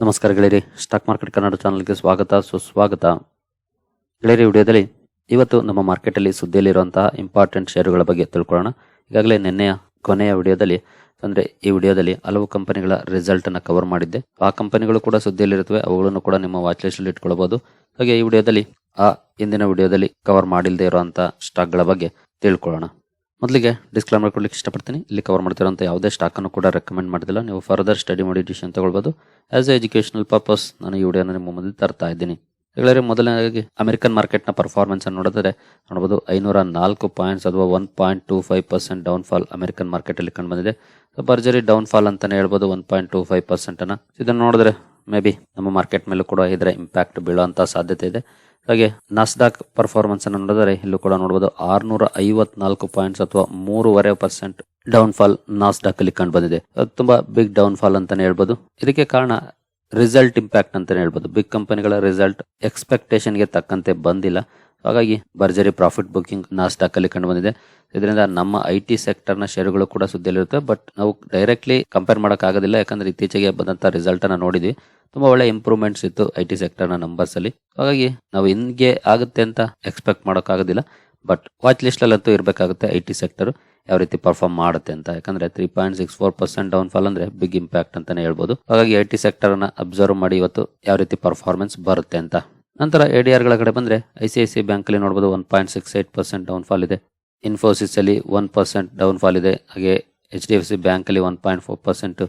ನಮಸ್ಕಾರ ಗೆಳೆಯರಿ. Stock market Kannada ಚಾನಲ್ಗೆ ಸ್ವಾಗತ, ಸುಸ್ವಾಗತ. ಗೆಳೆಯರಿ, ವಿಡಿಯೋದಲ್ಲಿ ಇವತ್ತು ನಮ್ಮ ಮಾರ್ಕೆಟಲ್ಲಿ ಸುದ್ದಿಯಲ್ಲಿರುವಂತಹ ಇಂಪಾರ್ಟೆಂಟ್ ಷೇರುಗಳ ಬಗ್ಗೆ ತಿಳ್ಕೊಳ್ಳೋಣ. ಈಗಾಗಲೇ ನಿನ್ನೆಯ ಕೊನೆಯ ವಿಡಿಯೋದಲ್ಲಿ, ಅಂದರೆ ಈ ವಿಡಿಯೋದಲ್ಲಿ ಹಲವು ಕಂಪನಿಗಳ ರಿಸಲ್ಟ್ ಅನ್ನ ಕವರ್ ಮಾಡಿದ್ದೆ. ಆ ಕಂಪನಿಗಳು ಕೂಡ ಸುದ್ದಿಯಲ್ಲಿರುತ್ತವೆ, ಅವುಗಳನ್ನು ಕೂಡ ನಿಮ್ಮ ವಾಚ್ ಲಿಸ್ಟ್ ಅಲ್ಲಿ ಇಟ್ಕೊಳ್ಬಹುದು ಹಾಗೆ ಈ ವಿಡಿಯೋದಲ್ಲಿ, ಆ ಇಂದಿನ ವಿಡಿಯೋದಲ್ಲಿ ಕವರ್ ಮಾಡಿಲ್ಲದೆ ಇರುವಂತಹ ಸ್ಟಾಕ್ಗಳ ಬಗ್ಗೆ ತಿಳ್ಕೊಳ್ಳೋಣ. ಮೊದಲಿಗೆ ಡಿಸ್ಕ್ಲೈಮರ್ ಕೊಡ್ಲಿಕ್ಕೆ ಇಷ್ಟಪಡ್ತೀನಿ. ಇಲ್ಲಿ ಕವರ್ ಮಾಡ್ತಿರೋಂಥ ಯಾವುದೇ ಸ್ಟಾಕನ್ನು ಕೂಡ ರೆಕಮೆಂಡ್ ಮಾಡಿದಿಲ್ಲ. ನೀವು ಫರ್ದರ್ ಸ್ಟಡಿ ಮಾಡಿ ಡಿಸಿಷನ್ ತಗೊಳ್ಬೋದು. ಆಸ್ ಎ ಎಜುಕೇಷನಲ್ ಪರ್ಪಸ್ ನಾನು ಈ ವಿಡಿಯೋನ ನಿಮ್ಮ ಮುಂದೆ ತರ್ತಾ ಇದ್ದೀನಿ. ಹೇಳಿದ್ರೆ ಮೊದಲನೇದಾಗಿ ಅಮೆರಿಕನ್ ಮಾರ್ಕೆಟ್ನ ಪರ್ಫಾರ್ಮೆನ್ಸ್ ಅನ್ನು ನೋಡಿದ್ರೆ ನೋಡ್ಬೋದು ಐನೂರ ನಾಲ್ಕು ಪಾಯಿಂಟ್ಸ್ ಅಥವಾ one point two five percent down fall American ಮಾರ್ಕೆಟಲ್ಲಿ ಕಂಡು ಬಂದಿದೆ. ಭರ್ಜರಿ ಡೌನ್ ಫಾಲ್ ಅಂತಲೇ ಹೇಳ್ಬೋದು ಒನ್ ಪಾಯಿಂಟ್ ಟೂ ಫೈವ್ ಪರ್ಸೆಂಟನ್ನು ಇದನ್ನು ನೋಡಿದ್ರೆ ಮೇ ಬಿ ನಮ್ಮ ಮಾರ್ಕೆಟ್ ಮೇಲೂ ಕೂಡ ಇದರ ಇಂಪ್ಯಾಕ್ಟ್ ಬೀಳುವಂಥ ಸಾಧ್ಯತೆ ಇದೆ. ಹಾಗೆ ನಾಸ್ಡಾಕ್ ಪರ್ಫಾರ್ಮೆನ್ಸ್ ಅನ್ನು ನೋಡಿದರೆ ಇಲ್ಲೂ ಕೂಡ ನೋಡಬಹುದು ಆರ್ನೂರ ಐವತ್ನಾಲ್ಕು ಪಾಯಿಂಟ್ಸ್ ಅಥವಾ ಮೂರುವರೆ ಪರ್ಸೆಂಟ್ ಡೌನ್ ಫಾಲ್ ನಾಸ್ಡಾಕ್ ಅಲ್ಲಿ ಕಂಡು ಬಂದಿದೆ. ತುಂಬಾ ಬಿಗ್ ಡೌನ್ ಫಾಲ್ ಅಂತಾನೆ ಹೇಳ್ಬೋದು. ಇದಕ್ಕೆ ಕಾರಣ ರಿಸಲ್ಟ್ ಇಂಪ್ಯಾಕ್ಟ್ ಅಂತಾನೆ ಹೇಳ್ಬೋದು. ಬಿಗ್ ಕಂಪನಿಗಳ ರಿಸಲ್ಟ್ ಎಕ್ಸ್ಪೆಕ್ಟೇಷನ್ಗೆ ತಕ್ಕಂತೆ ಬಂದಿಲ್ಲ. ಹಾಗಾಗಿ ಭರ್ಜರಿ ಪ್ರಾಫಿಟ್ ಬುಕಿಂಗ್ ನಾಸ್ಡಾಕ್ ಅಲ್ಲಿ ಕಂಡು ಬಂದಿದೆ. ಇದರಿಂದ ನಮ್ಮ ಐ ಟಿ ಸೆಕ್ಟರ್ನ ಕೂಡ ಸುದ್ದಿಯಲ್ಲಿರುತ್ತೆ. ಬಟ್ ನಾವು ಡೈರೆಕ್ಟ್ಲಿ ಕಂಪೇರ್ ಮಾಡೋಕ್ಕಾಗೋದಿಲ್ಲ. ಯಾಕಂದ್ರೆ ಇತ್ತೀಚೆಗೆ ಬಂದಂತ ರಿಸಲ್ಟ್ ಅನ್ನ ನೋಡಿದ್ವಿ. ತುಂಬಾ ಒಳ್ಳೆ ಇಂಪ್ರೂವ್ಮೆಂಟ್ಸ್ ಇತ್ತು ಐ ಟಿ ಸೆಕ್ಟರ್ನ ನ ನಂಬರ್ಸ್ ಅಲ್ಲಿ. ಹಾಗಾಗಿ ನಾವು ಹಿಂಗೆ ಆಗುತ್ತೆ ಅಂತ ಎಕ್ಸ್ಪೆಕ್ಟ್ ಮಾಡೋಕ್ಕಾಗೋದಿಲ್ಲ. ಬಟ್ ವಾಚ್ ಲಿಸ್ಟ್ ಅಲ್ಲಂತೂ ಇರಬೇಕಾಗುತ್ತೆ ಐ ಟಿ ಸೆಕ್ಟರ್ ಯಾವ ರೀತಿ ಪರ್ಫಾರ್ಮ್ ಮಾಡುತ್ತೆ ಅಂತ. ಯಾಕಂದ್ರೆ three point six four percent down fall ಅಂದ್ರೆ ಬಿಗ್ ಇಂಪ್ಯಾಕ್ಟ್ ಅಂತಾನೆ ಹೇಳ್ಬೋದು. ಹಾಗಾಗಿ ಐ ಟಿ ಸೆಕ್ಟರ್ ಅನ್ನ ಅಬ್ಸರ್ವ್ ಮಾಡಿ ಇವತ್ತು ಯಾವ ರೀತಿ ಪರ್ಫಾರ್ಮೆನ್ಸ್ ಬರುತ್ತೆ ಅಂತ. ನಂತರ ಎ ಡಿ ಆರ್ಗಳ ಕಡೆ ಬಂದ್ರೆ I C I C bank ಅಲ್ಲಿ ನೋಡಬಹುದು one point six eight percent down fall ಇದೆ. ಇನ್ಫೋಸಿಸ್ ಅಲ್ಲಿ ಒನ್ ಪರ್ಸೆಂಟ್ ಡೌನ್ ಫಾಲ್ ಇದೆ. ಹಾಗೆ H D F C bank ಅಲ್ಲಿ ಒನ್ ಪಾಯಿಂಟ್ ಫೋರ್ ಪರ್ಸೆಂಟ್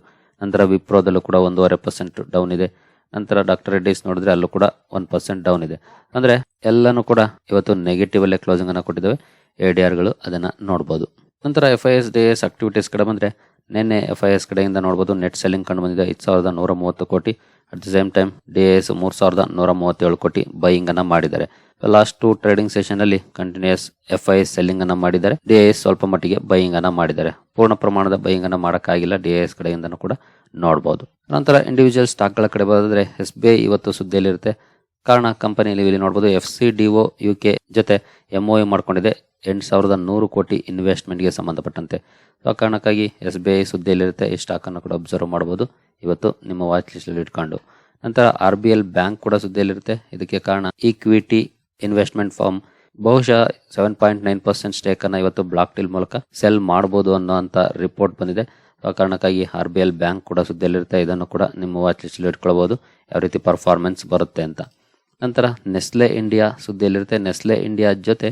ನಂತರ ವಿಪ್ರೋದಲ್ಲೂ ಕೂಡ ಒಂದೂವರೆ ಪರ್ಸೆಂಟ್ ಡೌನ್ ಇದೆ. ನಂತರ ಡಾಕ್ಟರ್ ರೆಡ್ಡಿಸ್ ನೋಡಿದ್ರೆ ಅಲ್ಲೂ ಕೂಡ ಒನ್ ಪರ್ಸೆಂಟ್ ಡೌನ್ ಇದೆ. ಅಂದ್ರೆ ಎಲ್ಲಾನು ಕೂಡ ಇವತ್ತು ನೆಗೆಟಿವ್ ಅಲ್ಲೇ ಕ್ಲೋಸಿಂಗ್ ಅನ್ನ ಕೊಟ್ಟಿದ್ದಾವೆ. ಎ ಡಿ ಆರ್ಗಳು ಅದನ್ನ ನೋಡಬಹುದು ನಂತರ F I S D S activities ಕಡೆ ಬಂದ್ರೆ ನಿನ್ನೆ ಎಫ್ ಐ ಎಸ್ ಕಡೆಯಿಂದ ನೋಡಬಹುದು ನೆಟ್ ಸೆಲ್ಲಿಂಗ್ ಕಂಡು ಬಂದಿದೆ ಐದು ಸಾವಿರದ ನೂರ ಮೂವತ್ತು ಕೋಟಿ. At the same time D S ಮೂರು ಸಾವಿರದ ನೂರ ಮೂವತ್ತೇಳು ಕೋಟಿ ಬೈಯಿಂಗ್ ಅನ್ನ ಮಾಡಿದ್ದಾರೆ. ಲಾಸ್ಟ್ ಟು ಟ್ರೇಡಿಂಗ್ ಸೆಷನ್ ಅಲ್ಲಿ continuous F I S selling ಅನ್ನ ಮಾಡಿದ್ದಾರೆ. ಡಿ ಎಸ್ ಸ್ವಲ್ಪ ಮಟ್ಟಿಗೆ ಬೈಯಿಂಗ್ ಅನ್ನ ಮಾಡಿದ್ದಾರೆ. ಪೂರ್ಣ ಪ್ರಮಾಣದ ಬೈಯಿಂಗ್ ಅನ್ನ ಮಾಡಕ್ಕಾಗಿಲ್ಲ ಡಿ ಎಸ್ ಕಡೆಯಿಂದನೂ ಕೂಡ ನೋಡಬಹುದು ನಂತರ ಇಂಡಿವಿಜುವಲ್ ಸ್ಟಾಕ್ಗಳ ಕಡೆ ಬರೋದ್ರೆ ಎಸ್ ಬಿ ಐ ಇವತ್ತು ಸುದ್ದಿಯಲ್ಲಿರುತ್ತೆ. ಕಾರಣ ಕಂಪನಿಯಲ್ಲಿ ಇಲ್ಲಿ ನೋಡಬಹುದು F C D O U K ಜೊತೆ ಎಂಒ ಮಾಡ್ಕೊಂಡಿದೆ. ಎಂಟು ಸಾವಿರದ ನೂರು ಕೋಟಿ ಇನ್ವೆಸ್ಟ್ಮೆಂಟ್ಗೆ ಸಂಬಂಧಪಟ್ಟಂತೆ. ಆ ಕಾರಣಕ್ಕಾಗಿ ಎಸ್ ಬಿ ಐ ಸುದ್ದಿಯಲ್ಲಿರುತ್ತೆ, ಈ ಸ್ಟಾಕನ್ನು ಕೂಡ ಅಬ್ಸರ್ವ್ ಮಾಡ್ಬೋದು. ಇವತ್ತು ನಿಮ್ಮ ವಾಚ್ ಲಿಸ್ಟಲ್ಲಿ ಇಟ್ಕೊಂಡು. ನಂತರ ಆರ್ ಬಿ ಎಲ್ ಬ್ಯಾಂಕ್ ಕೂಡ ಸುದ್ದಿಯಲ್ಲಿರುತ್ತೆ. ಇದಕ್ಕೆ ಕಾರಣ ಈಕ್ವಿಟಿ ಇನ್ವೆಸ್ಟ್ಮೆಂಟ್ ಫಾರ್ಮ್. ಬಹುಶಃ seven point nine percent stake ಅನ್ನ ಇವತ್ತು ಬ್ಲಾಕ್ ಡೀಲ್ ಮೂಲಕ ಸೆಲ್ ಮಾಡಬಹುದು ಅನ್ನೋಂಥ ರಿಪೋರ್ಟ್ ಬಂದಿದೆ. ಆ ಕಾರಣಕ್ಕಾಗಿ ಆರ್ ಬಿ ಎಲ್ ಬ್ಯಾಂಕ್ ಕೂಡ ಸುದ್ದಿಯಲ್ಲಿರುತ್ತೆ. ಇದನ್ನು ಕೂಡ ನಿಮ್ಮ ವಾಚ್ ಲಿಸ್ಟಲ್ಲಿ ಇಟ್ಕೊಳ್ಬೋದು. ಯಾವ ರೀತಿ ಪರ್ಫಾರ್ಮೆನ್ಸ್ ಬರುತ್ತೆ ಅಂತ. ನಂತರ ನೆಸ್ಲೆ ಇಂಡಿಯಾ ಸುದ್ದಿಯಲ್ಲಿರುತ್ತೆ. ನೆಸ್ಲೆ ಇಂಡಿಯಾ ಜೊತೆ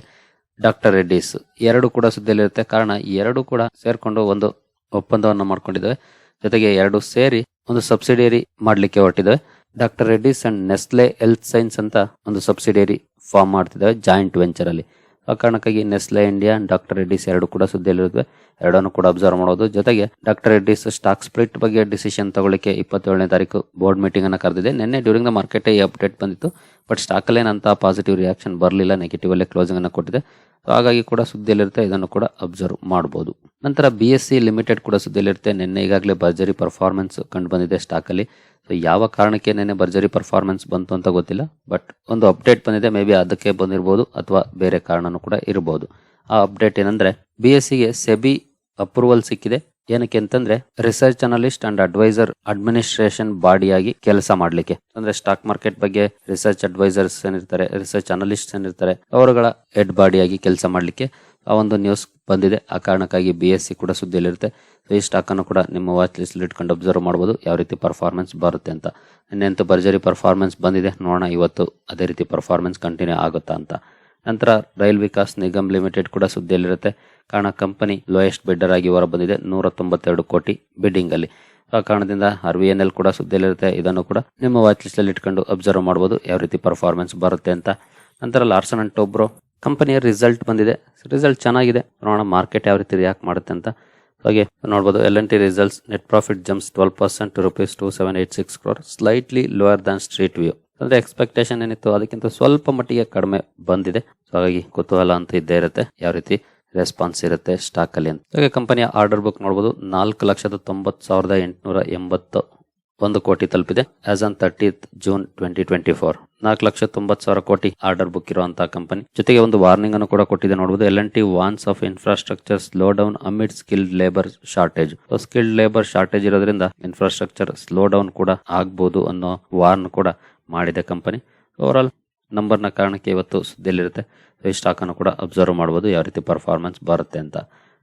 ಡಾಕ್ಟರ್ ರೆಡ್ಡಿಸ್ ಎರಡು ಕೂಡ ಸುದ್ದಿಯಲ್ಲಿರುತ್ತೆ. ಕಾರಣ ಎರಡು ಕೂಡ ಸೇರ್ಕೊಂಡು ಒಂದು ಒಪ್ಪಂದವನ್ನು ಮಾಡ್ಕೊಂಡಿದ್ದಾವೆ ಜೊತೆಗೆ ಎರಡು ಸೇರಿ ಒಂದು ಸಬ್ಸಿಡಿಯರಿ ಮಾಡ್ಲಿಕ್ಕೆ ಹೊರಟಿದ್ದಾವೆ doctor Reddy's and Nestle Health Science ಅಂತ ಒಂದು ಸಬ್ಸಿಡಿಯರಿ ಫಾರ್ಮ್ ಮಾಡ್ತಿದ್ದಾವೆ ಜಾಯಿಂಟ್ ವೆಂಚರ್ ಅಲ್ಲಿ ಆ ಕಾರಣಕ್ಕಾಗಿ ನೆಸ್ಲೆ ಇಂಡಿಯಾ ಡಾಕ್ಟರ್ ರೆಡ್ಡಿಸ್ ಎರಡು ಕೂಡ ಸುದ್ದಿಯಲ್ಲಿರುತ್ತವೆ ಎರಡನ್ನು ಕೂಡ ಅಬ್ಸರ್ವ್ ಮಾಡೋದು. ಜೊತೆಗೆ ಡಾಕ್ಟರ್ ರೆಡ್ಡಿಸ್ ಸ್ಟಾಕ್ ಸ್ಪ್ಲಿಟ್ ಬಗ್ಗೆ ಡಿಸಿಷನ್ ತಗೊಳ್ಳಿಕ್ಕೆ ಇಪ್ಪತ್ತೇಳನೇ ತಾರೀಕು ಬೋರ್ಡ್ ಮೀಟಿಂಗ್ ಅನ್ನು ಕರೆದಿದೆ. ನಿನ್ನೆ ಡ್ಯೂರಿಂಗ್ ದ ಮಾರ್ಕೆಟ್ ಈ ಅಪ್ಡೇಟ್ ಬಂದಿತ್ತು. ಬಟ್ ಸ್ಟಾಕ್ ಏನಂತ ಪಾಸಿಟಿವ್ ರಿಯಾಕ್ಷನ್ ಬರಲಿಲ್ಲ. ನೆಗೆಟಿವ್ ಅಲ್ಲೇ ಕ್ಲೋಸಿಂಗ್ ಅನ್ನು ಕೊಟ್ಟಿದೆ. ಹಾಗಾಗಿ ಕೂಡ ಸುದ್ದಿಯಲ್ಲಿರುತ್ತೆ. ಇದನ್ನು ಕೂಡ ಅಬ್ಸರ್ವ್ ಮಾಡಬಹುದು ನಂತರ ಬಿ ಎಸ್ ಸಿ ಲಿಮಿಟೆಡ್ ಕೂಡ ಸುದ್ದಿಯಲ್ಲಿರುತ್ತೆ. ನಿನ್ನೆ ಈಗಾಗಲೇ ಭರ್ಜರಿ ಪರ್ಫಾರ್ಮೆನ್ಸ್ ಕಂಡು ಬಂದಿದೆ ಸ್ಟಾಕ್ ಅಲ್ಲಿ. ಸೊ ಯಾವ ಕಾರಣಕ್ಕೆ ನೆನೆ ಭರ್ಜರಿ ಪರ್ಫಾರ್ಮೆನ್ಸ್ ಬಂತು ಅಂತ ಗೊತ್ತಿಲ್ಲ ಬಟ್ ಒಂದು ಅಪ್ಡೇಟ್ ಬಂದಿದೆ. ಮೇ ಬಿ ಅದಕ್ಕೆ ಬಂದಿರಬಹುದು ಅಥವಾ ಬೇರೆ ಕಾರಣನೂ ಕೂಡ ಇರಬಹುದು ಆ ಅಪ್ಡೇಟ್ ಏನಂದ್ರೆ ಬಿ ಎಸ್ ಸಿಗೆ ಸೆಬಿ ಅಪ್ರೂವಲ್ ಸಿಕ್ಕಿದೆ. ಏನಕ್ಕೆ ಅಂತಂದ್ರೆ research analyst and adviser administration ಬಾಡಿಯಾಗಿ ಕೆಲಸ ಮಾಡಲಿಕ್ಕೆ. ಅಂದ್ರೆ ಸ್ಟಾಕ್ ಮಾರ್ಕೆಟ್ ಬಗ್ಗೆ ರಿಸರ್ಚ್ ಅಡ್ವೈಸರ್ಸ್ ಏನಿರ್ತಾರೆ ರಿಸರ್ಚ್ ಅನಲಿಸ್ಟ್ ಏನಿರ್ತಾರೆ, ಅವರುಗಳ ಹೆಡ್ ಬಾಡಿಯಾಗಿ ಕೆಲಸ ಮಾಡ್ಲಿಕ್ಕೆ. ಆ ಒಂದು ನ್ಯೂಸ್ ಬಂದಿದೆ. ಆ ಕಾರಣಕ್ಕಾಗಿ ಬಿ ಎಸ್ ಸಿ ಕೂಡ ಸುದ್ದಿಯಲ್ಲಿರುತ್ತೆ. ಸೊ ಈ ಸ್ಟಾಕ್ ಅನ್ನು ಕೂಡ ನಿಮ್ಮ ವಾಚ್ ಲಿಸ್ಟ್ ಇಟ್ಕೊಂಡು ಅಬ್ಸರ್ವ್ ಮಾಡಬಹುದು ಯಾವ ರೀತಿ ಪರ್ಫಾರ್ಮೆನ್ಸ್ ಬರುತ್ತೆ ಅಂತ. ಇನ್ನೆಂತೂ ಭರ್ಜರಿ ಪರ್ಫಾರ್ಮೆನ್ಸ್ ಬಂದಿದೆ. ನೋಡೋಣ ಇವತ್ತು ಅದೇ ರೀತಿ ಪರ್ಫಾರ್ಮೆನ್ಸ್ ಕಂಟಿನ್ಯೂ ಆಗುತ್ತಾ ಅಂತ. ನಂತರ ರೈಲ್ ವಿಕಾಸ್ ನಿಗಮ್ ಲಿಮಿಟೆಡ್ ಕೂಡ ಸುದ್ದಿಯಲ್ಲಿರುತ್ತೆ. ಕಾರಣ ಕಂಪನಿ ಲೋಯೆಸ್ಟ್ ಬಿಡ್ಡರ್ ಆಗಿ ಹೊರ ಬಂದಿದೆ ನೂರ ತೊಂಬತ್ತೆರಡು ಕೋಟಿ ಬಿಡ್ಡಿಂಗ್ ಅಲ್ಲಿ. ಆ ಕಾರಣದಿಂದ ಆರ್ ವಿ ಎನ್ ಎಲ್ ಕೂಡ ಸುದ್ದಿಯಲ್ಲಿರುತ್ತೆ. ಇದನ್ನು ಕೂಡ ನಿಮ್ಮ ವಾಚ್ ಲಿಸ್ಟ್ ಅಲ್ಲಿ ಇಟ್ಕೊಂಡು ಅಬ್ಸರ್ವ್ ಮಾಡಬಹುದು ಯಾವ ರೀತಿ ಪರ್ಫಾರ್ಮೆನ್ಸ್ ಬರುತ್ತೆ ಅಂತ. ನಂತರ ಲಾರ್ಸನ್ ಅಂಡ್ ಟೋಬ್ರೋ ಕಂಪನಿಯ ರಿಸಲ್ಟ್ ಬಂದಿದೆ. ರಿಸಲ್ಟ್ ಚೆನ್ನಾಗಿದೆ. ನೋಡೋಣ ಮಾರ್ಕೆಟ್ ಯಾವ ರೀತಿ ರಿಯಾಕ್ಟ್ ಮಾಡುತ್ತೆ ಅಂತ. ಹಾಗೆ ನೋಡ್ಬೋದು L N T results net profit jumps twelve percent rupees two seven eight six crore slightly lower than street view ಅಂದ್ರೆ ಎಕ್ಸ್ಪೆಕ್ಟೇಷನ್ ಏನಿತ್ತು, ಅದಕ್ಕಿಂತ ಸ್ವಲ್ಪ ಮಟ್ಟಿಗೆ ಕಡಿಮೆ ಬಂದಿದೆ. ಸೊ ಹಾಗಾಗಿ ಕುತೂಹಲ ಅಂತ ಇದ್ದೇ ಇರುತ್ತೆ, ಯಾವ ರೀತಿ ರೆಸ್ಪಾನ್ಸ್ ಇರುತ್ತೆ ಸ್ಟಾಕ್ ಅಲ್ಲಿ ಅಂತ. ಹಾಗೆ ಕಂಪನಿಯ ಆರ್ಡರ್ ಬುಕ್ ನೋಡಬಹುದು ನಾಲ್ಕು ಲಕ್ಷದ ತೊಂಬತ್ತು ಸಾವಿರದ ಎಂಟುನೂರ ಎಂಬತ್ತು ಒಂದು ಕೋಟಿ ತಲುಪಿದೆ. As on thirtieth June twenty twenty four ನಾಲ್ಕು ಲಕ್ಷ ತೊಂಬತ್ ಸಾವಿರ ಕೋಟಿ ಆರ್ಡರ್ ಬುಕ್ ಇರುವಂತಹ ಕಂಪನಿ ಜೊತೆಗೆ ಒಂದು ವಾರ್ನಿಂಗ್ ಅನ್ನು ಕೂಡ ಕೊಟ್ಟಿದೆ ನೋಡಬಹುದು L N T warns of infrastructure slow down amid skilled labour shortage skilled labour shortage ಇರೋದ್ರಿಂದ ಇನ್ಫ್ರಾಸ್ಟ್ರಕ್ಚರ್ ಸ್ಲೋ ಡೌನ್ ಕೂಡ ಆಗ್ಬೋದು ಅನ್ನೋ ವಾರ್ನ್ ಕೂಡ ಮಾಡಿದೆ ಕಂಪನಿ ಓವರ್ ಆಲ್ ನಂಬರ್ನ ಕಾರಣಕ್ಕೆ ಇವತ್ತು ಸುದ್ದಿಯಲ್ಲಿರುತ್ತೆ. ಈ ಸ್ಟಾಕ್ ಅನ್ನು ಕೂಡ ಅಬ್ಸರ್ವ್ ಮಾಡಬಹುದು ಯಾವ ರೀತಿ ಪರ್ಫಾರ್ಮೆನ್ಸ್ ಬರುತ್ತೆ ಅಂತ.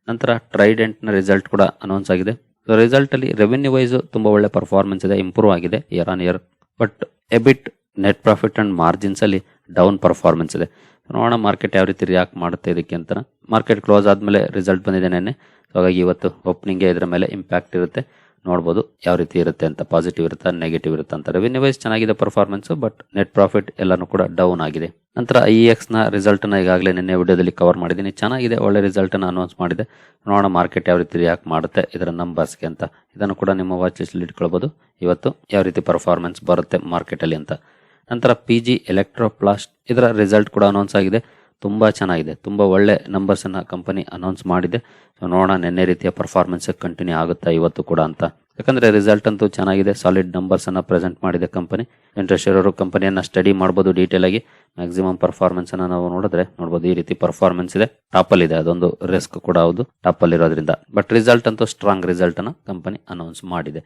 ನಂತರ ಟ್ರೈಡೆಂಟ್ನ ರಿಸಲ್ಟ್ ಕೂಡ ಅನೌನ್ಸ್ ಆಗಿದೆ. ರಿಸಲ್ಟ್ ಅಲ್ಲಿ ರೆವೆನ್ಯೂ ವೈಸ್ ತುಂಬಾ ಒಳ್ಳೆ ಪರ್ಫಾರ್ಮೆನ್ಸ್ ಇದೆ ಇಂಪ್ರೂವ್ ಆಗಿದೆ year on year but EBIT net profit and margins ಅಲ್ಲಿ ಡೌನ್ ಪರ್ಫಾರ್ಮೆನ್ಸ್ ಇದೆ. ನೋಡೋಣ ಮಾರ್ಕೆಟ್ ಯಾವ ರೀತಿ ರಿಯಾಕ್ಟ್ ಮಾಡುತ್ತೆ ಇದಕ್ಕೆ ಅಂತ. ಮಾರ್ಕೆಟ್ ಕ್ಲೋಸ್ ಆದ್ಮೇಲೆ ರಿಸಲ್ಟ್ ಬಂದಿದೆ ನೆನ್ನೆ. ಹಾಗಾಗಿ ಇವತ್ತು ಓಪನಿಂಗ್ ಇದರ ಮೇಲೆ ಇಂಪ್ಯಾಕ್ಟ್ ಇರುತ್ತೆ. ನೋಡ್ಬೋದು ಯಾವ ರೀತಿ ಇರುತ್ತೆ ಅಂತ ಪಾಸಿಟಿವ್ ಇರುತ್ತಾ ನೆಗೆಟಿವ್ ಇರುತ್ತೆ ಅಂತ. ರೆವಿನ್ಯೂ ವೈಸ್ ಚೆನ್ನಾಗಿದೆ ಪರ್ಫಾರ್ಮೆನ್ಸ್ ಬಟ್ ನೆಟ್ ಪ್ರಾಫಿಟ್ ಎಲ್ಲಾನು ಕೂಡ ಡೌನ್ ಆಗಿದೆ. ನಂತರ ಐ ಎಕ್ಸ್ನ ರಿಸಲ್ಟ್ನ ಈಗಾಗಲೇ ನಿನ್ನೆ ವಿಡಿಯೋದಲ್ಲಿ ಕವರ್ ಮಾಡಿದ್ದೀನಿ. ಚೆನ್ನಾಗಿದೆ, ಒಳ್ಳೆ ರಿಸಲ್ಟ್ ಅನ್ನು ಅನೌನ್ಸ್ ಮಾಡಿದೆ. ನೋಡೋಣ ಮಾರ್ಕೆಟ್ ಯಾವ ರೀತಿ ರಿಯಾಕ್ಟ್ ಮಾಡುತ್ತೆ, ಇದರ ನಂಬರ್ಸ್ಗೆ ಅಂತ. ಇದನ್ನು ಕೂಡ ನಿಮ್ಮ ವಾಚ್ ಲಿಸ್ಟ್ ಇಟ್ಕೊಳ್ಬಹುದು ಇವತ್ತು ಯಾವ ರೀತಿ ಪರ್ಫಾರ್ಮೆನ್ಸ್ ಬರುತ್ತೆ ಮಾರ್ಕೆಟ್ ಅಲ್ಲಿ ಅಂತ. ನಂತರ ಪಿ ಜಿ ಎಲೆಕ್ಟ್ರೋಪ್ಲಾಸ್ಟ್ ಇದರ ರಿಸಲ್ಟ್ ಕೂಡ ಅನೌನ್ಸ್ ಆಗಿದೆ. ತುಂಬಾ ಚೆನ್ನಾಗಿದೆ. ತುಂಬ ಒಳ್ಳೆ ನಂಬರ್ಸನ್ನು ಕಂಪನಿ ಅನೌನ್ಸ್ ಮಾಡಿದೆ. ಸೊ ನೋಡೋಣ ನಿನ್ನೆ ರೀತಿಯ ಪರ್ಫಾರ್ಮೆನ್ಸ್ ಕಂಟಿನ್ಯೂ ಆಗುತ್ತಾ ಇವತ್ತು ಕೂಡ ಅಂತ. ಯಾಕಂದ್ರೆ ರಿಸಲ್ಟ್ ಅಂತೂ ಚೆನ್ನಾಗಿದೆ. ಸಾಲಿಡ್ ನಂಬರ್ಸನ್ನು ಪ್ರೆಸೆಂಟ್ ಮಾಡಿದೆ ಕಂಪನಿ ಇಂಟ್ರೆಸ್ಟ್ ಇರೋರು ಕಂಪನಿಯನ್ನು ಸ್ಟಡಿ ಮಾಡಬಹುದು ಡೀಟೇಲ್ ಆಗಿ. ಮ್ಯಾಕ್ಸಿಮಮ್ ಪರ್ಫಾರ್ಮೆನ್ಸನ್ನು ನಾವು ನೋಡಿದ್ರೆ ನೋಡಬಹುದು ಈ ರೀತಿ ಪರ್ಫಾರ್ಮೆನ್ಸ್ ಇದೆ. ಟಾಪ್ ಅಲ್ಲಿ ಇದೆ. ಅದೊಂದು ರಿಸ್ಕ್ ಕೂಡ ಹೌದು. ಅಲ್ಲಿ ಇರೋದ್ರಿಂದ. ಬಟ್ ರಿಸಲ್ಟ್ ಅಂತೂ ಸ್ಟ್ರಾಂಗ್ ರಿಸಲ್ಟ್ ಅನ್ನ ಕಂಪನಿ ಅನೌನ್ಸ್ ಮಾಡಿದೆ.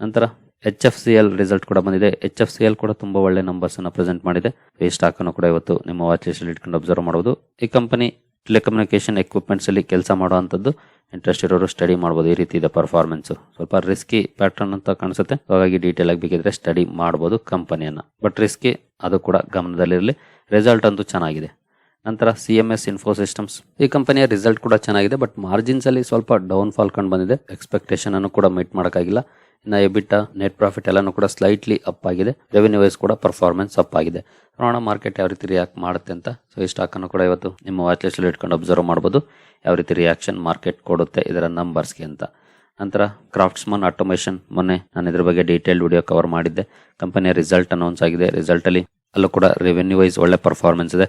ನಂತರ H F C L result ಕೂಡ ಬಂದಿದೆ. ಎಚ್ ಎಫ್ ಸಿ ಎಲ್ ಕೂಡ ತುಂಬಾ ಒಳ್ಳೆ ನಂಬರ್ಸ್ ಅನ್ನು ಪ್ರೆಸೆಂಟ್ ಮಾಡಿದೆ. ಈ ಸ್ಟಾಕ್ ಅನ್ನು ಕೂಡ ಇವತ್ತು ನಿಮ್ಮ ವಾಚ್ ಲಿಸ್ಟ್ ಇಟ್ಕೊಂಡು ಅಬ್ಸರ್ವ್ ಮಾಡಬಹುದು ಈ ಕಂಪನಿ ಟೆಲಿಕಮ್ಯುನಿಕೇಶನ್ ಎಕ್ವಿಪ್ಮೆಂಟ್ಸ್ ಅಲ್ಲಿ ಕೆಲಸ ಮಾಡುವಂತದ್ದು ಇಂಟ್ರೆಸ್ಟ್ ಇರೋರು ಸ್ಟಡಿ ಮಾಡಬಹುದು ಈ ರೀತಿ ಇದೆ ಪರ್ಫಾರ್ಮೆನ್ಸ್ ಸ್ವಲ್ಪ ರಿಸ್ಕಿ ಪ್ಯಾಟರ್ನ್ ಅಂತ ಕಾಣಿಸುತ್ತೆ. ಹಾಗಾಗಿ ಡೀಟೇಲ್ ಆಗಿ ಬೇಕಿದ್ರೆ ಸ್ಟಡಿ ಮಾಡಬಹುದು ಕಂಪನಿಯನ್ನ ಬಟ್ ರಿಸ್ಕಿ ಅದು ಕೂಡ ಗಮನದಲ್ಲಿರಲಿ. ರಿಸಲ್ಟ್ ಅಂತೂ ಚೆನ್ನಾಗಿದೆ. ನಂತರ C M S Info Systems ಈ ಕಂಪನಿಯ ರಿಸಲ್ಟ್ ಕೂಡ ಚೆನ್ನಾಗಿದೆ. ಬಟ್ ಮಾರ್ಜಿನ್ಸ್ ಅಲ್ಲಿ ಸ್ವಲ್ಪ ಡೌನ್ ಫಾಲ್ ಕಂಡು ಬಂದಿದೆ. ಎಕ್ಸ್ಪೆಕ್ಟೇಷನ್ ಅನ್ನು ಕೂಡ ಮೀಟ್ ಮಾಡೋಕ್ಕಾಗಿಲ್ಲ. ಇನ್ನು ಎಬಿಟ ನೆಟ್ ಪ್ರಾಫಿಟ್ ಎಲ್ಲಾನು ಕೂಡ ಸ್ಲೈಟ್ಲಿ ಅಪ್ ಆಗಿದೆ. ರೆವೆನ್ಯೂ ವೈಸ್ ಕೂಡ ಪರ್ಫಾರ್ಮೆನ್ಸ್ ಅಪ್ ಆಗಿದೆ. ನೋಡೋಣ ಮಾರ್ಕೆಟ್ ಯಾವ ರೀತಿ ರಿಯಾಕ್ಟ್ ಮಾಡುತ್ತೆ ಅಂತ. ಸೊ ಈ ಸ್ಟಾಕ್ ಅನ್ನು ಕೂಡ ಇವತ್ತು ನಿಮ್ಮ ವಾಚ್ ಲಿಸ್ಟ್ ಇಟ್ಕೊಂಡು ಅಬ್ಸರ್ವ್ ಮಾಡಬಹುದು ಯಾವ ರೀತಿ ರಿಯಾಕ್ಷನ್ ಮಾರ್ಕೆಟ್ ಕೊಡುತ್ತೆ ಇದರ ನಂಬರ್ಸ್ಗೆ ಅಂತ. ನಂತರ ಕ್ರಾಫ್ಟ್ಸ್ಮನ್ ಆಟೋಮೇಷನ್ ಮೊನ್ನೆ ನಾನು ಇದ್ರ ಬಗ್ಗೆ ಡೀಟೇಲ್ಡ್ ವಿಡಿಯೋ ಕವರ್ ಮಾಡಿದ್ದೆ. ಕಂಪನಿಯ ರಿಸಲ್ಟ್ ಅನೌನ್ಸ್ ಆಗಿದೆ. ರಿಸಲ್ಟ್ ಅಲ್ಲಿ ಅಲ್ಲೂ ಕೂಡ ರೆವೆನ್ಯೂ ವೈಸ್ ಒಳ್ಳೆ ಪರ್ಫಾರ್ಮೆನ್ಸ್ ಇದೆ.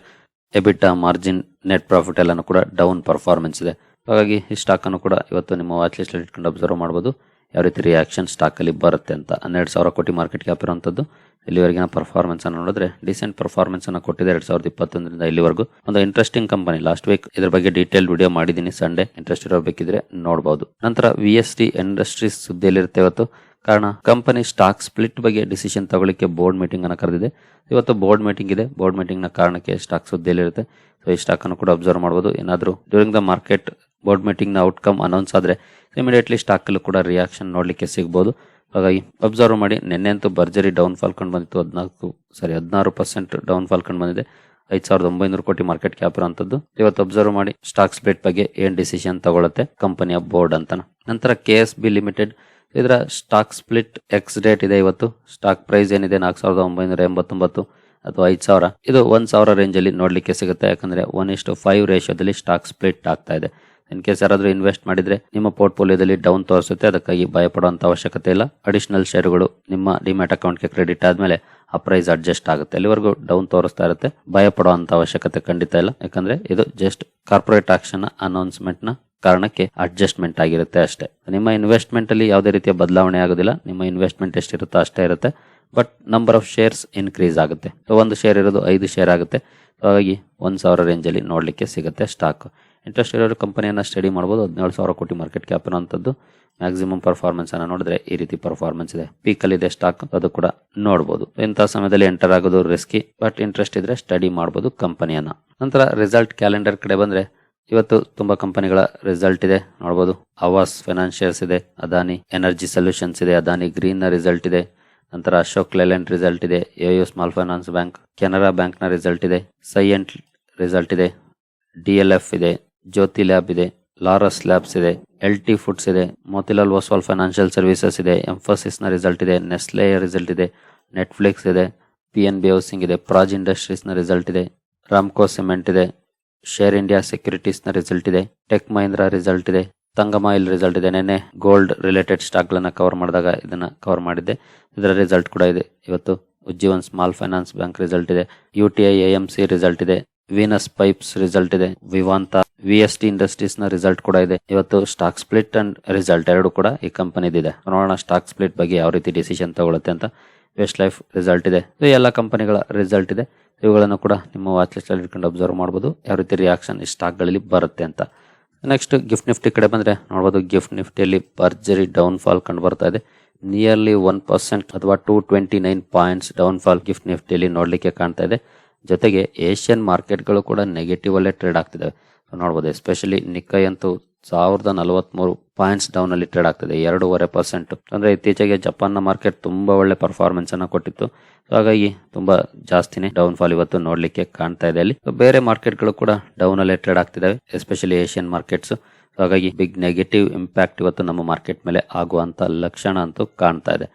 ಎಬಿಟ್ ಮಾರ್ಜಿನ್ ನೆಟ್ ಪ್ರಾಫಿಟ್ ಎಲ್ಲಾನು ಕೂಡ ಡೌನ್ ಪರ್ಫಾರ್ಮೆನ್ಸ್ ಇದೆ. ಹಾಗಾಗಿ ಈ ಸ್ಟಾಕ್ ಅನ್ನು ಕೂಡ ಇವತ್ತು ನಿಮ್ಮ ವಾಚ್ ಲಿಸ್ಟ್ ಇಟ್ಕೊಂಡು ಅಬ್ಸರ್ವ್ ಮಾಡಬಹುದು ಯಾವ ರೀತಿ ರಿಯಾಕ್ಷನ್ ಸ್ಟಾಕ್ ಅಲ್ಲಿ ಬರುತ್ತೆ ಅಂತ. ಹನ್ನೆರಡು ಸಾವಿರ ಕೋಟಿ ಮಾರ್ಕೆಟ್ ಕ್ಯಾಪ್ ಇರುವಂಥದ್ದು ಇಲ್ಲಿವರೆಗಿನ ಪರ್ಫಾರ್ಮೆನ್ಸ್ ಅನ್ನು ನೋಡಿದ್ರೆ ಡಿಸೆಂಟ್ ಪರ್ಫಾರ್ಮೆನ್ಸ್ ಅನ್ನು ಕೊಟ್ಟಿದೆ ಎರಡ್ ಸಾವಿರದ ಇಪ್ಪತ್ತೊಂದರಿಂದ ಇಲ್ಲಿವರೆಗೂ. ಒಂದು ಇಂಟ್ರೆಸ್ಟಿಂಗ್ ಕಂಪನಿ ಲಾಸ್ಟ್ ವೀಕ್ ಇದ್ರ ಬಗ್ಗೆ ಡೀಟೇಲ್ ವಿಡಿಯೋ ಮಾಡಿದ್ದೀನಿ. ಸಂಡೇ ಇಂಟ್ರೆಸ್ಟ್ ಇರೋ ಬೇಕಿದ್ರೆ ನೋಡಬಹುದು ನಂತರ ವಿ ಎಸ್ ಟಿ ಇಂಡಸ್ಟ್ರೀಸ್ ಸುದ್ದಿಯಲ್ಲಿರುತ್ತೆ ಇವತ್ತು. ಕಾರಣ ಕಂಪನಿ ಸ್ಟಾಕ್ ಸ್ಪ್ಲಿಟ್ ಬಗ್ಗೆ ಡಿಸಿಷನ್ ತಗೊಳ್ಳಿಕ್ಕೆ ಬೋರ್ಡ್ ಮೀಟಿಂಗ್ ಅನ್ನು ಕರೆದಿದೆ. ಇವತ್ತು ಬೋರ್ಡ್ ಮೀಟಿಂಗ್ ಇದೆ. ಬೋರ್ಡ್ ಮೀಟಿಂಗ್ನ ಕಾರಣಕ್ಕೆ ಸ್ಟಾಕ್ ಸುದ್ದಿಯಲ್ಲಿರುತ್ತೆ ಸೊ ಈ ಸ್ಟಾಕ್ ಅನ್ನು ಕೂಡ ಅಬ್ಸರ್ವ್ ಮಾಡಬಹುದು ಏನಾದರೂ ಡ್ಯೂರಿಂಗ್ ದ ಮಾರ್ಕೆಟ್ ಬೋರ್ಡ್ ಮೀಟಿಂಗ್ನ ಔಟ್ಕಮ್ ಅನೌನ್ಸ್ ಆದರೆ ಇಮಿಡಿಯೇಟ್ಲಿ ಸ್ಟಾಕಲ್ಲೂ ಕೂಡ ರಿಯಾಕ್ಷನ್ ನೋಡಲಿಕ್ಕೆ ಸಿಗ್ಬೋದು. ಹಾಗಾಗಿ ಅಬ್ಸರ್ವ್ ಮಾಡಿ. ನಿನ್ನೆ ಅಂತೂ ಭರ್ಜರಿ ಡೌನ್ ಫಾಲ್ ಕಂಡು ಬಂದಿತ್ತು. ಹದಿನಾಲ್ಕು ಸಾರಿ ಹದಿನಾರು ಪರ್ಸೆಂಟ್ ಡೌನ್ ಫಾಲ್ ಕಂಡು ಬಂದಿದೆ. ಐದು ಸಾವಿರದ ಒಂಬೈನೂರು ಕೋಟಿ ಮಾರ್ಕೆಟ್ ಕ್ಯಾಪ್ ಇರುವಂತದ್ದು. ಇವತ್ತು ಅಬ್ಸರ್ವ್ ಮಾಡಿ. ಸ್ಟಾಕ್ ಸ್ಪ್ಲಿಟ್ ಬಗ್ಗೆ ಏನ್ ಡಿಸಿಷನ್ ತಗೊಳುತ್ತೆ? ಕಂಪನಿಯ ಬೋರ್ಡ್ ಅಂತ ನಂತರ ಕೆ ಎಸ್ ಬಿ ಲಿಮಿಟೆಡ್ ಇದರ ಸ್ಟಾಕ್ ಸ್ಪ್ಲಿಟ್ ಎಕ್ಸ್ ಡೇಟ್ ಇದೆ ಇವತ್ತು. ಸ್ಟಾಕ್ ಪ್ರೈಸ್ ಏನಿದೆ? ನಾಲ್ಕು ಸಾವಿರದ ಒಂಬೈನೂರ ಎಂಬತ್ತೊಂಬತ್ತು ಅಥವಾ ಐದು ಸಾವಿರ. ಇದು ಒಂದು ಸಾವಿರ ರೇಂಜಲ್ಲಿ ನೋಡ್ಲಿಕ್ಕೆ ಸಿಗುತ್ತೆ. ಯಾಕಂದರೆ ಒನ್ ಇಷ್ಟು ಫೈವ್ ರೇಷಿಯೋದಲ್ಲಿ ಸ್ಟಾಕ್ ಸ್ಪ್ಲಿಟ್ ಆಗ್ತಾ ಇದೆ. ಇನ್ ಕೇಸ್ ಯಾರಾದರೂ ಇನ್ವೆಸ್ಟ್ ಮಾಡಿದ್ರೆ ನಿಮ್ಮ ಪೋರ್ಟ್ಫೋಲಿಯೋದಲ್ಲಿ ಡೌನ್ ತೋರಿಸುತ್ತೆ, ಅದಕ್ಕಾಗಿ ಭಯಪಡುವಂಥ ಅವಶ್ಯಕತೆ ಇಲ್ಲ. ಅಡಿಷನಲ್ ಶೇರುಗಳು ನಿಮ್ಮ ಡಿಮ್ಯಾಟ್ ಅಕೌಂಟ್ಗೆ ಕ್ರೆಡಿಟ್ ಆದ್ಮೇಲೆ ಆ ಪ್ರೈಸ್ ಅಡ್ಜಸ್ಟ್ ಆಗುತ್ತೆ. ಅಲ್ಲಿವರೆಗೂ ಡೌನ್ ತೋರಿಸ್ತಾ ಇರುತ್ತೆ. ಭಯಪಡುವಂಥ ಅವಶ್ಯಕತೆ ಖಂಡಿತ ಇಲ್ಲ. ಯಾಕಂದ್ರೆ ಇದು ಜಸ್ಟ್ ಕಾರ್ಪೊರೇಟ್ ಆಕ್ಷನ್ ಅನೌನ್ಸ್ಮೆಂಟ್ನ ಕಾರಣಕ್ಕೆ ಅಡ್ಜಸ್ಟ್ಮೆಂಟ್ ಆಗಿರುತ್ತೆ ಅಷ್ಟೇ. ನಿಮ್ಮ ಇನ್ವೆಸ್ಟ್ಮೆಂಟ್ ಅಲ್ಲಿ ಯಾವುದೇ ರೀತಿಯ ಬದಲಾವಣೆ ಆಗೋದಿಲ್ಲ. ನಿಮ್ಮ ಇನ್ವೆಸ್ಟ್ಮೆಂಟ್ ಎಷ್ಟಿರುತ್ತೋ ಅಷ್ಟೇ ಇರುತ್ತೆ. But number of shares increase ಆಗುತ್ತೆ. ಒಂದು ಶೇರ್ ಇರೋದು ಐದು ಶೇರ್ ಆಗುತ್ತೆ. ಹಾಗಾಗಿ ಒಂದ್ ಸಾವಿರ ರೇಂಜ್ ಅಲ್ಲಿ ನೋಡ್ಲಿಕ್ಕೆ ಸಿಗುತ್ತೆ ಸ್ಟಾಕ್ ಇಂಟ್ರೆಸ್ಟ್ ಇರೋರು ಕಂಪನಿಯನ್ನು ಸ್ಟಡಿ ಮಾಡ್ಬೋದು, ಹದಿನೇಳು ಸಾವಿರ ಕೋಟಿ ಮಾರ್ಕೆಟ್ ಕ್ಯಾಪ್ ಇರುವಂಥದ್ದು ಮ್ಯಾಕ್ಸಿಮಮ್ ಪರ್ಫಾರ್ಮೆನ್ಸ್ ಅನ್ನು ನೋಡಿದ್ರೆ ಈ ರೀತಿ ಪರ್ಫಾರ್ಮೆನ್ಸ್ ಇದೆ. ಪೀಕ್ ಅಲ್ಲಿ ಇದೆ ಸ್ಟಾಕ್ ಅದು ಕೂಡ ನೋಡಬಹುದು ಇಂಥ ಸಮಯದಲ್ಲಿ ಎಂಟರ್ ಆಗೋದು ರಿಸ್ಕಿ ಬಟ್ ಇಂಟ್ರೆಸ್ಟ್ ಇದ್ರೆ ಸ್ಟಡಿ ಮಾಡಬಹುದು ಕಂಪನಿಯನ್ನು. ನಂತರ ರಿಸಲ್ಟ್ ಕ್ಯಾಲೆಂಡರ್ ಕಡೆ ಬಂದ್ರೆ ಇವತ್ತು ತುಂಬಾ ಕಂಪನಿಗಳ ರಿಸಲ್ಟ್ ಇದೆ ನೋಡಬಹುದು ಅವಾಸ್ ಫೈನಾನ್ಷಿಯಲ್ಸ್ ಇದೆ ಅದಾನಿ ಎನರ್ಜಿ ಸೊಲ್ಯೂಷನ್ಸ್ ಇದೆ ಅದಾನಿ ಗ್ರೀನ್ ರಿಸಲ್ಟ್ ಇದೆ. ನಂತರ ಅಶೋಕ್ ಲೇಲೆಂಡ್ ರಿಸಲ್ಟ್ ಇದೆ A U small finance bank Canara ಬ್ಯಾಂಕ್ನ ರಿಸಲ್ಟ್ ಇದೆ ಸೈಯಂಟ್ ರಿಸಲ್ಟ್ ಇದೆ ಡಿಎಲ್ಎಫ್ ಇದೆ. ಜ್ಯೋತಿ ಲ್ಯಾಬ್ ಇದೆ, ಲಾರಸ್ ಲ್ಯಾಬ್ಸ್ ಇದೆ, ಎಲ್ ಟಿ ಫುಡ್ಸ್ ಇದೆ, ಮೋತಿಲಾಲ್ ಒಸ್ವಾಲ್ ಫೈನಾನ್ಷಿಯಲ್ ಸರ್ವಿಸಸ್ ಇದೆ, ಎಂಫೋಸಿಸ್ನ ರಿಸಲ್ಟ್ ಇದೆ, ನೆಸ್ಲೆ ರಿಸಲ್ಟ್ ಇದೆ, ನೆಟ್ಫ್ಲಿಕ್ಸ್ ಇದೆ, ಪಿ ಎನ್ ಬಿ ಹೌಸಿಂಗ್ ಇದೆ, ಪ್ರಾಜ್ ಇಂಡಸ್ಟ್ರೀಸ್ನ ರಿಸಲ್ಟ್ ಇದೆ, ರಾಮ್ಕೋ ಸಿಮೆಂಟ್ ಇದೆ, ಶೇರ್ ಇಂಡಿಯಾ ಸೆಕ್ಯೂರಿಟೀಸ್ನ ರಿಸಲ್ಟ್ ಇದೆ, ಟೆಕ್ ಮಹೀಂದ್ರ ರಿಸಲ್ಟ್ ಇದೆ ತಂಗಮಾಯಿಲ್ ರಿಸಲ್ಟ್ ಇದೆ, ನೆನ್ನೆ ಗೋಲ್ಡ್ ರಿಲೇಟೆಡ್ ಸ್ಟಾಕ್ ಗಳನ್ನ ಕವರ್ ಮಾಡಿದಾಗ ಇದನ್ನ ಕವರ್ ಮಾಡಿದ್ದೆ. ಇದರ ರಿಸಲ್ಟ್ ಕೂಡ ಇದೆ. ಇವತ್ತು Ujjivan small finance bank result ಇದೆ, U T I M C result ಇದೆ. ವೀನಸ್ ಪೈಪ್ಸ್ ರಿಸಲ್ಟ್ ಇದೆ ವಿವಾಂತ ವಿ ಎಸ್ ಟಿ ಇಂಡಸ್ಟ್ರೀಸ್ನ ರಿಸಲ್ಟ್ ಕೂಡ ಇದೆ. ಇವತ್ತು ಸ್ಟಾಕ್ ಸ್ಪ್ಲಿಟ್ ಅಂಡ್ ರಿಸಲ್ಟ್ ಎರಡು ಕೂಡ ಈ ಕಂಪನಿದಿದೆ. ನೋಡೋಣ ಸ್ಟಾಕ್ ಸ್ಪ್ಲಿಟ್ ಬಗ್ಗೆ ಯಾವ ರೀತಿ ಡಿಸಿಷನ್ ತಗೊಳುತ್ತೆ ಅಂತ ವೆಸ್ಟ್ ಲೈಫ್ ರಿಸಲ್ಟ್ ಇದೆ. ಎಲ್ಲ ಕಂಪನಿಗಳ ರಿಸಲ್ಟ್ ಇದೆ. ಇವುಗಳನ್ನು ಕೂಡ ನಿಮ್ಮ ವಾಚ್ ಲಿಸ್ಟ್ ಅಲ್ಲಿ ಇಟ್ಕೊಂಡು ಅಬ್ಸರ್ವ್ ಮಾಡಬಹುದು ಯಾವ ರೀತಿ ರಿಯಾಕ್ಷನ್ ಈ ಸ್ಟಾಕ್ಗಳಲ್ಲಿ ಬರುತ್ತೆ ಅಂತ. ನೆಕ್ಸ್ಟ್ ಗಿಫ್ಟ್ ನಿಫ್ಟಿ ಕಡೆ ಬಂದ್ರೆ ನೋಡಬಹುದು ಗಿಫ್ಟ್ ನಿಫ್ಟಿಯಲ್ಲಿ ಭರ್ಜರಿ ಡೌನ್ ಫಾಲ್ ಕಂಡು ಬರ್ತಾ ಇದೆ. ನಿಯರ್ಲಿ ಒನ್ ಪರ್ಸೆಂಟ್ ಅಥವಾ two twenty nine points down fall gift ನಿಫ್ಟಿಯಲ್ಲಿ ನೋಡ್ಲಿಕ್ಕೆ ಕಾಣ್ತಾ ಇದೆ. ಜೊತೆಗೆ ಏಷ್ಯನ್ ಮಾರ್ಕೆಟ್ಗಳು ಕೂಡ ನೆಗೆಟಿವ್ ಅಲ್ಲೇ ಟ್ರೇಡ್ ಆಗ್ತಿದೆ ನೋಡ್ಬೋದು ಎಸ್ಪೆಷಲಿ ನಿಕ್ಕೈ ಅಂತೂ ಸಾವಿರದ ನಲವತ್ಮೂರು ಪಾಯಿಂಟ್ಸ್ ಡೌನ್ ಅಲ್ಲಿ ಟ್ರೇಡ್ ಆಗ್ತಿದೆ, ಎರಡೂವರೆ ಪರ್ಸೆಂಟ್ ಅಂದ್ರೆ ಇತ್ತೀಚೆಗೆ ಜಪಾನ್ನ ಮಾರ್ಕೆಟ್ ತುಂಬಾ ಒಳ್ಳೆ ಪರ್ಫಾರ್ಮೆನ್ಸ್ ಅನ್ನ ಕೊಟ್ಟಿತ್ತು. ಹಾಗಾಗಿ ತುಂಬಾ ಜಾಸ್ತಿನೇ ಡೌನ್ ಫಾಲ್ ಇವತ್ತು ನೋಡ್ಲಿಕ್ಕೆ ಕಾಣ್ತಾ ಇದೆ ಅಲ್ಲಿ. ಬೇರೆ ಮಾರ್ಕೆಟ್ಗಳು ಕೂಡ ಡೌನ್ ಅಲ್ಲೇ ಟ್ರೇಡ್ ಆಗ್ತಿದ್ದಾವೆ ಎಸ್ಪೆಷಲಿ ಏಷ್ಯನ್ ಮಾರ್ಕೆಟ್ಸ್ ಹಾಗಾಗಿ ಬಿಗ್ ನೆಗೆಟಿವ್ ಇಂಪ್ಯಾಕ್ಟ್ ಇವತ್ತು ನಮ್ಮ ಮಾರ್ಕೆಟ್ ಮೇಲೆ ಆಗುವಂತ ಲಕ್ಷಣ ಅಂತೂ ಕಾಣ್ತಾ ಇದೆ.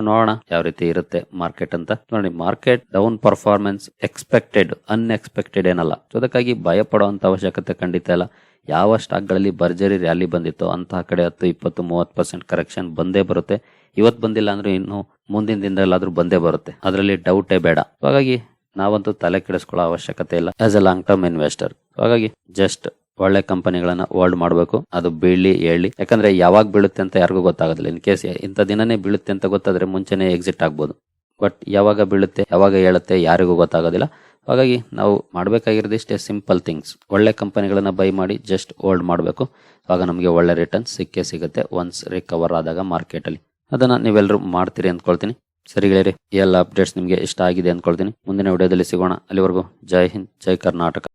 ನೋಡೋಣ ಯಾವ ರೀತಿ ಇರುತ್ತೆ ಮಾರ್ಕೆಟ್ ಅಂತ. ನೋಡಿ market down performance expected unexpected ಏನಲ್ಲ. ಅದಕ್ಕಾಗಿ ಭಯ ಪಡುವಂತ ಅವಶ್ಯಕತೆ ಖಂಡಿತ ಇಲ್ಲ. ಯಾವ ಸ್ಟಾಕ್ಗಳಲ್ಲಿ ಭರ್ಜರಿ ರ್ಯಾಲಿ ಬಂದಿತ್ತು ಅಂತಹ ಕಡೆ ಹತ್ತು, ಇಪ್ಪತ್ತು, ಮೂವತ್ತು ಪರ್ಸೆಂಟ್ ಕರೆಕ್ಷನ್ ಬಂದೇ ಬರುತ್ತೆ. ಇವತ್ತು ಬಂದಿಲ್ಲ ಅಂದ್ರೆ ಇನ್ನು ಮುಂದಿನ ದಿನದಲ್ಲಾದ್ರೂ ಬಂದೇ ಬರುತ್ತೆ. ಅದರಲ್ಲಿ ಡೌಟೇ ಬೇಡ. ಹಾಗಾಗಿ ನಾವಂತೂ ತಲೆ ಕೆಡಿಸ್ಕೊಳ್ಳೋ ಅವಶ್ಯಕತೆ ಇಲ್ಲ. As a long term investor ಹಾಗಾಗಿ ಜಸ್ಟ್ ಒಳ್ಳೆ ಕಂಪನಿಗಳನ್ನ ಹೋಲ್ಡ್ ಮಾಡಬೇಕು. ಅದು ಬೀಳಿ ಹೇಳಿ ಯಾಕಂದ್ರೆ ಯಾವಾಗ ಬೀಳುತ್ತೆ ಅಂತ ಯಾರಿಗೂ ಗೊತ್ತಾಗೋದಿಲ್ಲ. ಇನ್ ಕೇಸ್ ಇಂಥ ದಿನನೇ ಬೀಳುತ್ತೆ ಅಂತ ಗೊತ್ತಾದ್ರೆ ಮುಂಚೆನೆ ಎಕ್ಸಿಟ್ ಆಗ್ಬೋದು. ಬಟ್ ಯಾವಾಗ ಬೀಳುತ್ತೆ, ಯಾವಾಗ ಹೇಳುತ್ತೆ ಯಾರಿಗೂ ಗೊತ್ತಾಗೋದಿಲ್ಲ. ಹಾಗಾಗಿ ನಾವು ಮಾಡಬೇಕಾಗಿರೋದು ಇಷ್ಟೇ ಸಿಂಪಲ್ ಥಿಂಗ್ಸ್ ಒಳ್ಳೆ ಕಂಪನಿಗಳನ್ನ ಬೈ ಮಾಡಿ ಜಸ್ಟ್ ಹೋಲ್ಡ್ ಮಾಡಬೇಕು. ಆಗ ನಮಗೆ ಒಳ್ಳೆ ರಿಟರ್ನ್ ಸಿಕ್ಕೇ ಸಿಗುತ್ತೆ ಒನ್ಸ್ ರಿಕವರ್ ಆದಾಗ ಮಾರ್ಕೆಟಲ್ಲಿ. ಅದನ್ನ ನೀವೆಲ್ಲರೂ ಮಾಡ್ತೀರಿ ಅಂದ್ಕೊಳ್ತೀನಿ. ಸರಿ ಗೆಳೆಯರಿ ಎಲ್ಲ ಅಪ್ಡೇಟ್ಸ್ ನಿಮಗೆ ಇಷ್ಟ ಆಗಿದೆ ಅಂದ್ಕೊಳ್ತೀನಿ. ಮುಂದಿನ ವಿಡಿಯೋದಲ್ಲಿ ಸಿಗೋಣ. ಅಲ್ಲಿವರೆಗೂ ಜೈ ಹಿಂದ್, ಜೈ ಕರ್ನಾಟಕ.